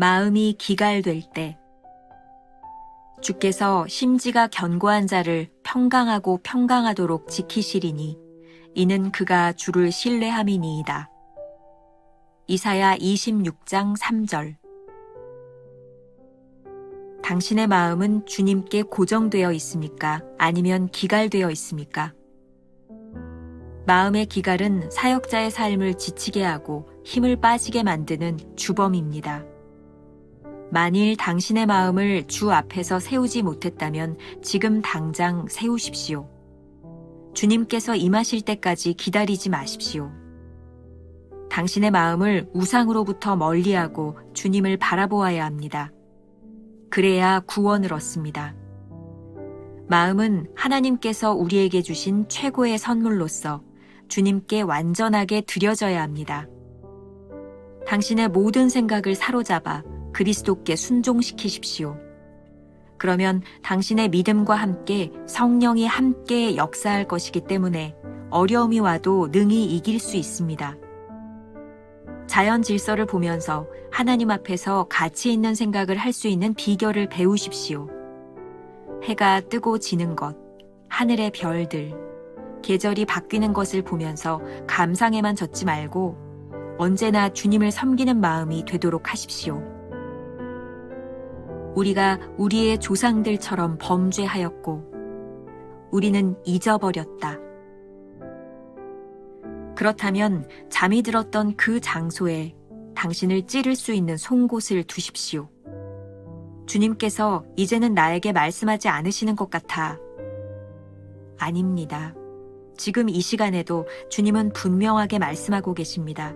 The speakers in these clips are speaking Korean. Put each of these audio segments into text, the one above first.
마음이 기갈될 때 주께서 심지가 견고한 자를 평강하고 평강하도록 지키시리니 이는 그가 주를 신뢰함이니이다. 이사야 26장 3절 당신의 마음은 주님께 고정되어 있습니까? 아니면 기갈되어 있습니까? 마음의 기갈은 사역자의 삶을 지치게 하고 힘을 빠지게 만드는 주범입니다. 만일 당신의 마음을 주 앞에서 세우지 못했다면 지금 당장 세우십시오. 주님께서 임하실 때까지 기다리지 마십시오. 당신의 마음을 우상으로부터 멀리하고 주님을 바라보아야 합니다. 그래야 구원을 얻습니다. 마음은 하나님께서 우리에게 주신 최고의 선물로서 주님께 완전하게 드려져야 합니다. 당신의 모든 생각을 사로잡아 그리스도께 순종시키십시오. 그러면 당신의 믿음과 함께 성령이 함께 역사할 것이기 때문에 어려움이 와도 능히 이길 수 있습니다. 자연 질서를 보면서 하나님 앞에서 가치 있는 생각을 할 수 있는 비결을 배우십시오. 해가 뜨고 지는 것, 하늘의 별들, 계절이 바뀌는 것을 보면서 감상에만 젖지 말고 언제나 주님을 섬기는 마음이 되도록 하십시오. 우리가 우리의 조상들처럼 범죄하였고, 우리는 잊어버렸다. 그렇다면 잠이 들었던 그 장소에 당신을 찌를 수 있는 송곳을 두십시오. 주님께서 이제는 나에게 말씀하지 않으시는 것 같아. 아닙니다. 지금 이 시간에도 주님은 분명하게 말씀하고 계십니다.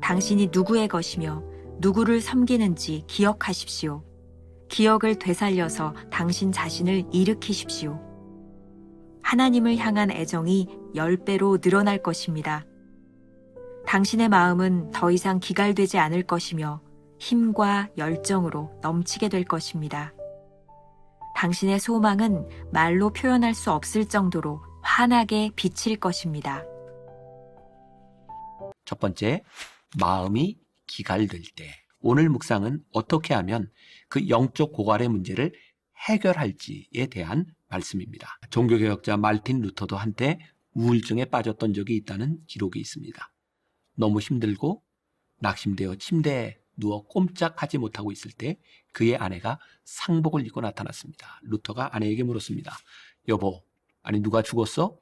당신이 누구의 것이며 누구를 섬기는지 기억하십시오. 기억을 되살려서 당신 자신을 일으키십시오. 하나님을 향한 애정이 열배로 늘어날 것입니다. 당신의 마음은 더 이상 기갈되지 않을 것이며 힘과 열정으로 넘치게 될 것입니다. 당신의 소망은 말로 표현할 수 없을 정도로 환하게 비칠 것입니다. 첫 번째, 마음이 기갈될 때. 오늘 묵상은 어떻게 하면 그 영적 고갈의 문제를 해결할지에 대한 말씀입니다. 종교개혁자 말틴 루터도 한때 우울증에 빠졌던 적이 있다는 기록이 있습니다. 너무 힘들고 낙심되어 침대에 누워 꼼짝하지 못하고 있을 때 그의 아내가 상복을 입고 나타났습니다. 루터가 아내에게 물었습니다. 여보, 아니 누가 죽었어?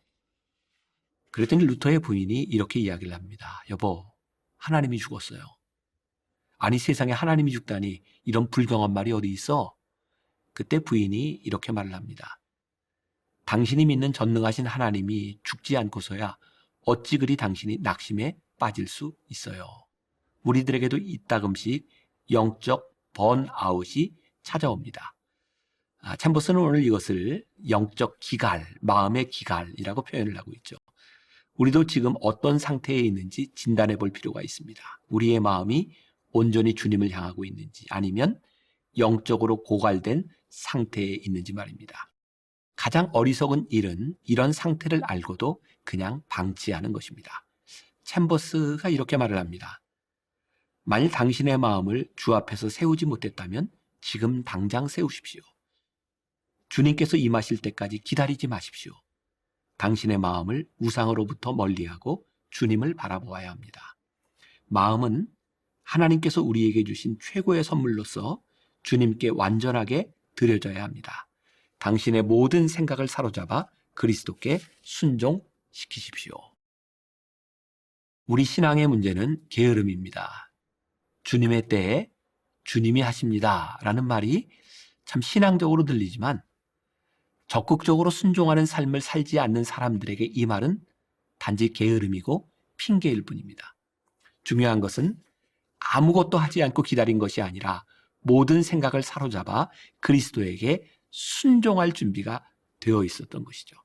그랬더니 루터의 부인이 이렇게 이야기를 합니다. 여보, 하나님이 죽었어요. 아니 세상에 하나님이 죽다니 이런 불경한 말이 어디 있어? 그때 부인이 이렇게 말을 합니다. 당신이 믿는 전능하신 하나님이 죽지 않고서야 어찌 그리 당신이 낙심에 빠질 수 있어요. 우리들에게도 이따금씩 영적 번아웃이 찾아옵니다. 아, 챔버스는 오늘 이것을 영적 기갈, 마음의 기갈이라고 표현을 하고 있죠. 우리도 지금 어떤 상태에 있는지 진단해 볼 필요가 있습니다. 우리의 마음이 온전히 주님을 향하고 있는지 아니면 영적으로 고갈된 상태에 있는지 말입니다. 가장 어리석은 일은 이런 상태를 알고도 그냥 방치하는 것입니다. 챔버스가 이렇게 말을 합니다. 만일 당신의 마음을 주 앞에서 세우지 못했다면 지금 당장 세우십시오. 주님께서 임하실 때까지 기다리지 마십시오. 당신의 마음을 우상으로부터 멀리하고 주님을 바라보아야 합니다. 마음은 하나님께서 우리에게 주신 최고의 선물로서 주님께 완전하게 드려져야 합니다. 당신의 모든 생각을 사로잡아 그리스도께 순종시키십시오. 우리 신앙의 문제는 게으름입니다. 주님의 때에 주님이 하십니다. 라는 말이 참 신앙적으로 들리지만 적극적으로 순종하는 삶을 살지 않는 사람들에게 이 말은 단지 게으름이고 핑계일 뿐입니다. 중요한 것은 아무것도 하지 않고 기다린 것이 아니라 모든 생각을 사로잡아 그리스도에게 순종할 준비가 되어 있었던 것이죠.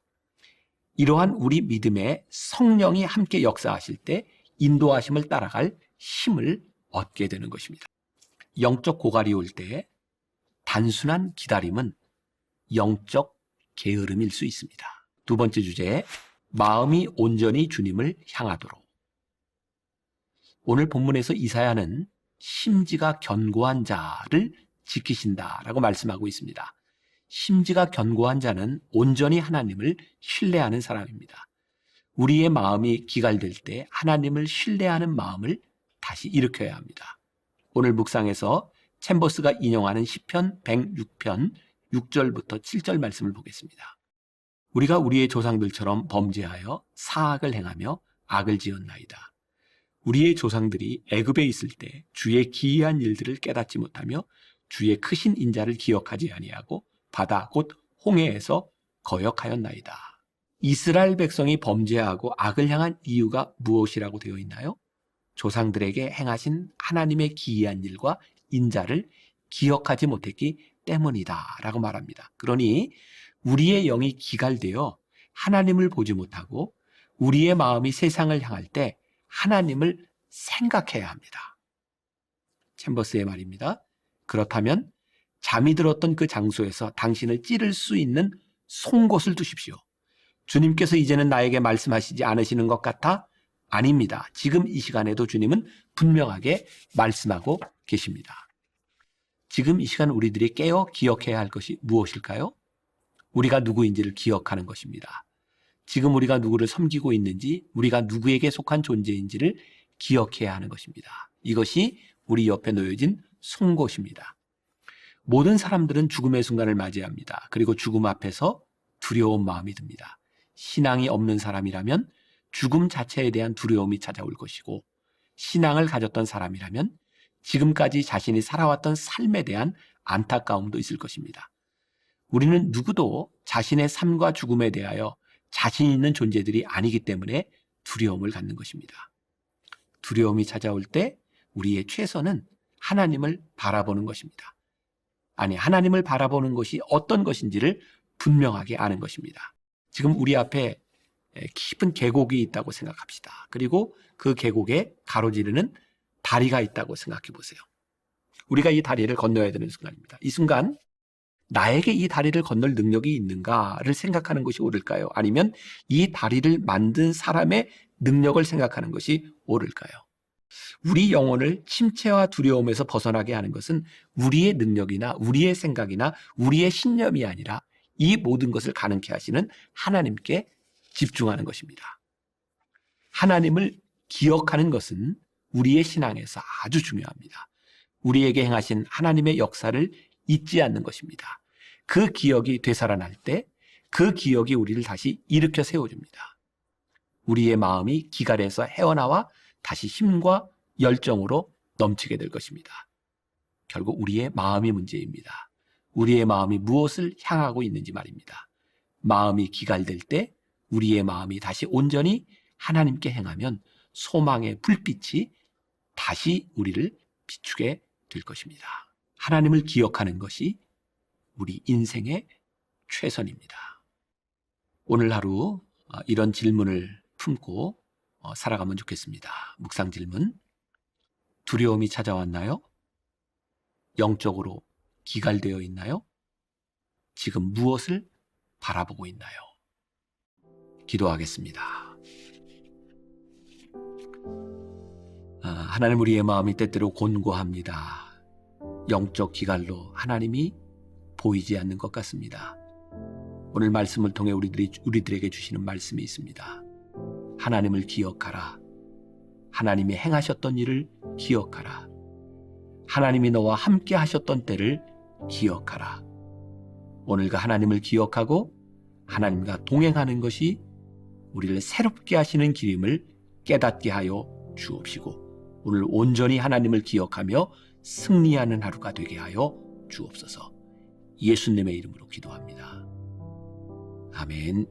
이러한 우리 믿음의 성령이 함께 역사하실 때 인도하심을 따라갈 힘을 얻게 되는 것입니다. 영적 고갈이 올 때 단순한 기다림은 영적 게으름일 수 있습니다. 두 번째 주제, 마음이 온전히 주님을 향하도록. 오늘 본문에서 이사야는 심지가 견고한 자를 지키신다라고 말씀하고 있습니다. 심지가 견고한 자는 온전히 하나님을 신뢰하는 사람입니다. 우리의 마음이 기갈될 때 하나님을 신뢰하는 마음을 다시 일으켜야 합니다. 오늘 묵상에서 챔버스가 인용하는 시편 106편 6절부터 7절 말씀을 보겠습니다. 우리가 우리의 조상들처럼 범죄하여 사악을 행하며 악을 지었나이다. 우리의 조상들이 애굽에 있을 때 주의 기이한 일들을 깨닫지 못하며 주의 크신 인자를 기억하지 아니하고 바다 곧 홍해에서 거역하였나이다. 이스라엘 백성이 범죄하고 악을 향한 이유가 무엇이라고 되어 있나요? 조상들에게 행하신 하나님의 기이한 일과 인자를 기억하지 못했기 때문이다. 라고 말합니다. 그러니 우리의 영이 기갈되어 하나님을 보지 못하고 우리의 마음이 세상을 향할 때 하나님을 생각해야 합니다. 챔버스의 말입니다. 그렇다면 잠이 들었던 그 장소에서 당신을 찌를 수 있는 송곳을 두십시오. 주님께서 이제는 나에게 말씀하시지 않으시는 것 같아? 아닙니다. 지금 이 시간에도 주님은 분명하게 말씀하고 계십니다. 지금 이 시간 우리들이 깨어 기억해야 할 것이 무엇일까요? 우리가 누구인지를 기억하는 것입니다. 지금 우리가 누구를 섬기고 있는지, 우리가 누구에게 속한 존재인지를 기억해야 하는 것입니다. 이것이 우리 옆에 놓여진 송곳입니다. 모든 사람들은 죽음의 순간을 맞이합니다. 그리고 죽음 앞에서 두려운 마음이 듭니다. 신앙이 없는 사람이라면 죽음 자체에 대한 두려움이 찾아올 것이고, 신앙을 가졌던 사람이라면 지금까지 자신이 살아왔던 삶에 대한 안타까움도 있을 것입니다. 우리는 누구도 자신의 삶과 죽음에 대하여 자신 있는 존재들이 아니기 때문에 두려움을 갖는 것입니다. 두려움이 찾아올 때 우리의 최선은 하나님을 바라보는 것입니다. 아니, 하나님을 바라보는 것이 어떤 것인지를 분명하게 아는 것입니다. 지금 우리 앞에 깊은 계곡이 있다고 생각합시다. 그리고 그 계곡에 가로지르는 다리가 있다고 생각해 보세요. 우리가 이 다리를 건너야 되는 순간입니다. 이 순간 나에게 이 다리를 건널 능력이 있는가를 생각하는 것이 옳을까요? 아니면 이 다리를 만든 사람의 능력을 생각하는 것이 옳을까요? 우리 영혼을 침체와 두려움에서 벗어나게 하는 것은 우리의 능력이나 우리의 생각이나 우리의 신념이 아니라 이 모든 것을 가능케 하시는 하나님께 집중하는 것입니다. 하나님을 기억하는 것은 우리의 신앙에서 아주 중요합니다. 우리에게 행하신 하나님의 역사를 잊지 않는 것입니다. 그 기억이 되살아날 때 그 기억이 우리를 다시 일으켜 세워줍니다. 우리의 마음이 기갈에서 헤어나와 다시 힘과 열정으로 넘치게 될 것입니다. 결국 우리의 마음이 문제입니다. 우리의 마음이 무엇을 향하고 있는지 말입니다. 마음이 기갈될 때 우리의 마음이 다시 온전히 하나님께 행하면 소망의 불빛이 다시 우리를 비추게 될 것입니다. 하나님을 기억하는 것이 우리 인생의 최선입니다. 오늘 하루 어, 이런 질문을 품고 어, 살아가면 좋겠습니다. 묵상 질문. 두려움이 찾아왔나요? 영적으로 기갈되어 있나요? 지금 무엇을 바라보고 있나요? 기도하겠습니다. 아, 하나님 우리의 마음이 때때로 곤고합니다. 영적 기갈로 하나님이 보이지 않는 것 같습니다. 오늘 말씀을 통해 우리들이 우리들에게 주시는 말씀이 있습니다. 하나님을 기억하라. 하나님이 행하셨던 일을 기억하라. 하나님이 너와 함께 하셨던 때를 기억하라. 오늘과 하나님을 기억하고 하나님과 동행하는 것이 우리를 새롭게 하시는 길임을 깨닫게 하여 주옵시고 오늘 온전히 하나님을 기억하며 승리하는 하루가 되게 하여 주옵소서. 예수님의 이름으로 기도합니다. 아멘.